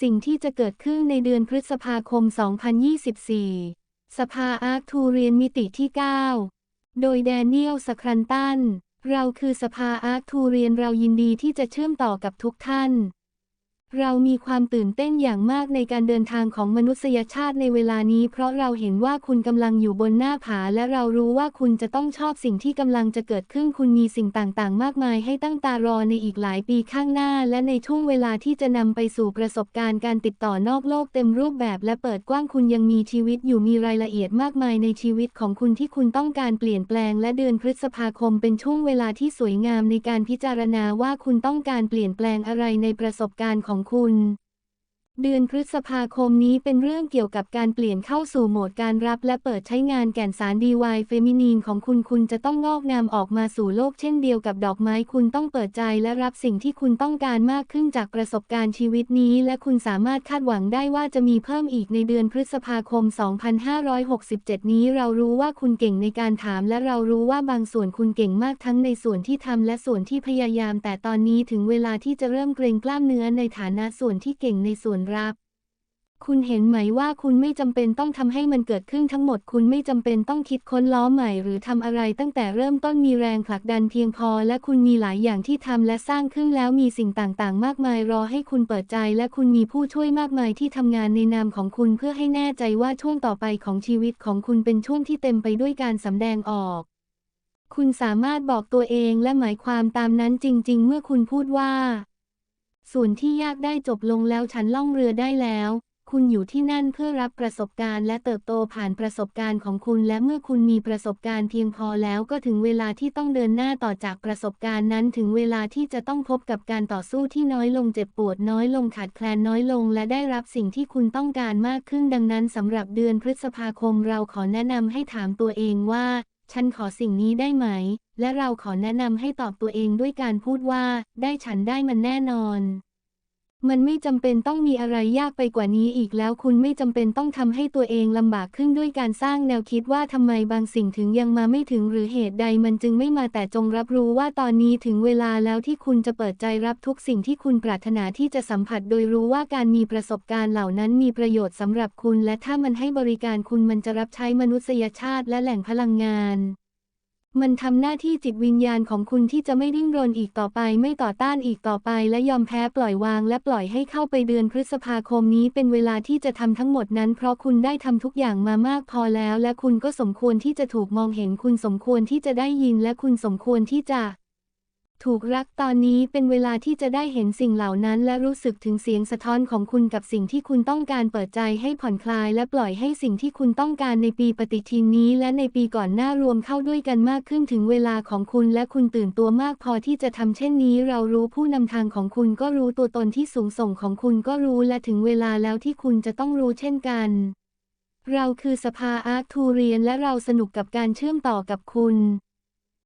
สิ่งที่จะเกิดขึ้นในเดือนพฤษภาคม 2024 สภาอาร์คทูเรียนมิติที่ 9 โดยแดเนียลสครันตัน เราคือสภาอาร์คทูเรียนเรายินดีที่จะเชื่อมต่อกับทุกท่าน เรามีความตื่นเต้นอย่างมากในการเดินทางของมนุษยชาติในเวลานี้ เพราะเราเห็นว่าคุณกำลังอยู่บนหน้าผา และเรารู้ว่าคุณจะต้องชอบสิ่งที่กำลังจะเกิดขึ้นคุณมีสิ่งต่างๆ มากมายให้ตั้งตารอในอีกหลายปีข้างหน้า และในช่วงเวลาที่จะนำไปสู่ประสบการณ์การติดต่อนอกโลกเต็มรูปแบบและเปิดกว้างคุณยังมีชีวิตอยู่มีรายละเอียดมากมายในชีวิตของคุณที่คุณต้องการเปลี่ยนแปลง และเดือนพฤษภาคมเป็นช่วงเวลาที่สวยงามในการพิจารณาว่าคุณต้องการเปลี่ยนแปลงอะไรในประสบการณ์ของคุณ เดือนพฤษภาคมนี้เป็นเรื่องเกี่ยวกับการเปลี่ยนเข้าสู่โหมดการรับและเปิดใช้งานแก่นสารดีวายเฟมินีนของคุณคุณจะต้องงอกงามออกมาสู่โลกเช่นเดียวกับดอกไม้คุณต้องเปิดใจและรับสิ่งที่คุณต้องการมากขึ้นจากประสบการณ์ชีวิตนี้ และคุณสามารถคาดหวังได้ว่าจะมีเพิ่มอีกในเดือนพฤษภาคม 2567 นี้ เรารู้ว่าคุณเก่งในการถาม และเรารู้ว่าบางส่วนคุณเก่งมากทั้งในส่วนที่ทำและส่วนที่พยายาม แต่ตอนนี้ถึงเวลาที่จะเริ่มเกรงกล้ามเนื้อในฐานะส่วนที่เก่งในส่วนรับ คุณเห็นไหมว่าคุณไม่จำเป็นต้องทำให้มันเกิดขึ้นทั้งหมด คุณไม่จำเป็นต้องคิดค้นล้อใหม่ หรือทำอะไรตั้งแต่เริ่มต้นมีแรงผลักดันเพียงพอ และคุณมีหลายอย่างที่ทำและสร้างขึ้นแล้วมีสิ่งต่างๆ มากมายรอให้คุณเปิดใจ และคุณมีผู้ช่วยมากมายที่ทำงานในนามของคุณเพื่อให้แน่ใจว่าช่วงต่อไปของชีวิตของคุณเป็นช่วงที่เต็มไปด้วยการสำแดงออกคุณสามารถบอกตัวเองและหมายความตามนั้นจริง ๆ เมื่อคุณพูดว่า ส่วนที่ยากได้จบลงแล้วฉันล่องเรือได้แล้ว คุณอยู่ที่นั่นเพื่อรับประสบการณ์และเติบโตผ่านประสบการณ์ของคุณ และเมื่อคุณมีประสบการณ์เพียงพอแล้วก็ถึงเวลาที่ต้องเดินหน้าต่อจากประสบการณ์นั้นถึงเวลาที่จะต้องพบกับการต่อสู้ที่น้อยลงเจ็บปวดน้อยลงขาดแคลนน้อยลง และได้รับสิ่งที่คุณต้องการมากขึ้นดังนั้นสำหรับเดือนพฤษภาคมเราขอแนะนำให้ถามตัวเองว่า ฉันขอสิ่งนี้ได้ไหม และเราขอแนะนำให้ตอบตัวเองด้วยการพูดว่า ได้ฉันได้มันแน่นอน มันไม่จำเป็นต้องมีอะไรยากไปกว่านี้อีกแล้วคุณไม่จำเป็นต้องทำให้ตัวเองลำบากขึ้นด้วยการสร้างแนวคิดว่าทำไมบางสิ่งถึงยังมาไม่ถึงหรือเหตุใดมันจึงไม่มาแต่จงรับรู้ว่าตอนนี้ถึงเวลาแล้วที่คุณจะเปิดใจรับทุกสิ่งที่คุณปรารถนาที่จะสัมผัสโดยรู้ว่าการมีประสบการณ์เหล่านั้นมีประโยชน์สำหรับคุณ และถ้ามันให้บริการคุณมันจะรับใช้มนุษยชาติและแหล่งพลังงาน มันทำหน้าที่จิตวิญญาณของคุณที่จะไม่ดิ้นรนอีกต่อไป ไม่ต่อต้านอีกต่อไป และยอมแพ้ปล่อยวาง และปล่อยให้เข้าไปเดือนพฤษภาคมนี้เป็นเวลาที่จะทำทั้งหมดนั้น เพราะคุณได้ทำทุกอย่างมามากพอแล้ว และคุณก็สมควรที่จะถูกมองเห็น คุณสมควรที่จะได้ยิน และคุณสมควรที่จะ ถูกรักตอนนี้เป็นเวลาที่จะได้เห็นสิ่งเหล่านั้น และรู้สึกถึงเสียงสะท้อนของคุณกับสิ่งที่คุณต้องการเปิดใจให้ผ่อนคลาย และปล่อยให้สิ่งที่คุณต้องการในปีปฏิทินนี้ และในปีก่อนหน้ารวมเข้าด้วยกันมากขึ้นถึงเวลาของคุณและคุณตื่นตัวมากพอที่จะทำเช่นนี้ เรารู้ผู้นำทางของคุณก็รู้ตัวตนที่สูงส่งของคุณก็รู้และถึงเวลาแล้วที่คุณจะต้องรู้เช่นกัน เราคือสภาอาร์ทูเรียนและเราสนุกกับการเชื่อมต่อกับคุณ